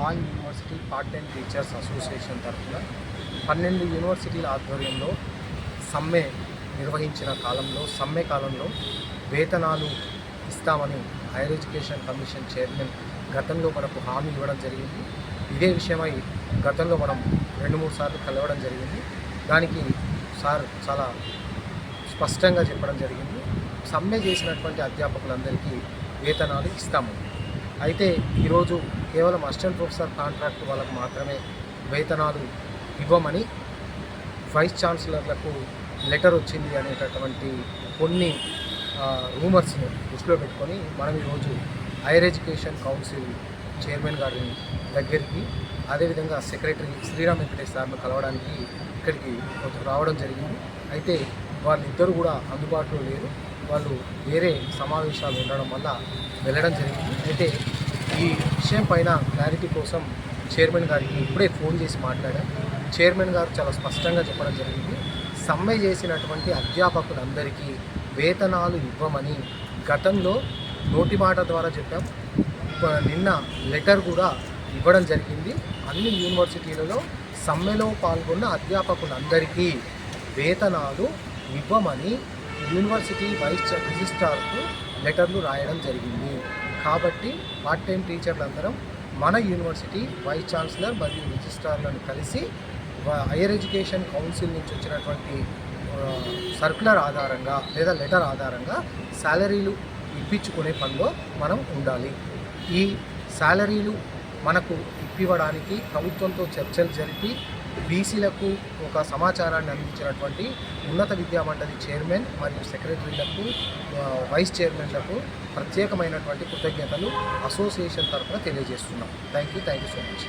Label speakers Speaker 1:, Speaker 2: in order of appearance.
Speaker 1: All university part time teachers association తరఫున పన్నెండు యూనివర్సిటీల ఆధ్వర్యంలో సమ్మె నిర్వహించిన కాలంలో సమ్మె కాలంలో వేతనాలు ఇస్తామని హైయర్ ఎడ్యుకేషన్ కమిషన్ చైర్మన్ గతంలో మనకు హామీ ఇవ్వడం జరిగింది. ఇదే విషయమై గతంలో మనం రెండు మూడు సార్లు కలవడం జరిగింది. దానికి సార్ చాలా స్పష్టంగా చెప్పడం జరిగింది. సమ్మె చేసినటువంటి అధ్యాపకులందరికీ వేతనాలు ఇస్తాము. అయితే ఈరోజు కేవలం అసిస్టెంట్ ప్రొఫెసర్ కాంట్రాక్ట్ వాళ్ళకు మాత్రమే వేతనాలు ఇవ్వమని వైస్ ఛాన్సలర్లకు లెటర్ వచ్చింది అనేటటువంటి కొన్ని రూమర్స్ని దృష్టిలో పెట్టుకొని మనం ఈరోజు హైయర్ ఎడ్యుకేషన్ కౌన్సిల్ చైర్మన్ గారి దగ్గరికి అదేవిధంగా సెక్రటరీ శ్రీరామ్ వెంకటేష్ సార్ను కలవడానికి ఇక్కడికి రావడం జరిగింది. అయితే వాళ్ళిద్దరు కూడా అందుబాటులో లేరు. వాళ్ళు వేరే సమావేశాలు ఉండడం వల్ల వెళ్ళడం జరిగింది. అయితే ఈ విషయం పైన క్లారిటీ కోసం చైర్మన్ గారికి ఇప్పుడే ఫోన్ చేసి మాట్లాడాం చైర్మన్ గారు చాలా స్పష్టంగా చెప్పడం జరిగింది. సమ్మె చేసినటువంటి అధ్యాపకులందరికీ వేతనాలు ఇవ్వమని గతంలో నోటి మాట ద్వారా చెప్పాం. నిన్న లెటర్ కూడా ఇవ్వడం జరిగింది. అన్ని యూనివర్సిటీలలో సమ్మెలో పాల్గొన్న అధ్యాపకులందరికీ వేతనాలు ఇవ్వమని యూనివర్సిటీ వైస్ రిజిస్ట్రార్కు లెటర్లు రాయడం జరిగింది. కాబట్టి పార్ట్ టైం టీచర్లందరం మన యూనివర్సిటీ వైస్ ఛాన్సలర్ మరియు రిజిస్ట్రార్లను కలిసి వ- హైయర్ ఎడ్యుకేషన్ కౌన్సిల్ నుంచి వచ్చినటువంటి సర్కులర్ ఆధారంగా లేదా లెటర్ ఆధారంగా శాలరీలు ఇప్పించుకునే పనిలో మనం ఉండాలి. ఈ శాలరీలు మనకు ఇప్పివ్వడానికి ప్రభుత్వంతో చర్చలు జరిపి బీసీలకు ఒక సమాచారాన్ని అందించినటువంటి ఉన్నత విద్యా మండలి చైర్మన్ మరియు సెక్రటరీలకు వైస్ చైర్మన్లకు ప్రత్యేకమైనటువంటి కృతజ్ఞతలు అసోసియేషన్ తరఫున తెలియజేస్తున్నాం. Thank you thank you so much.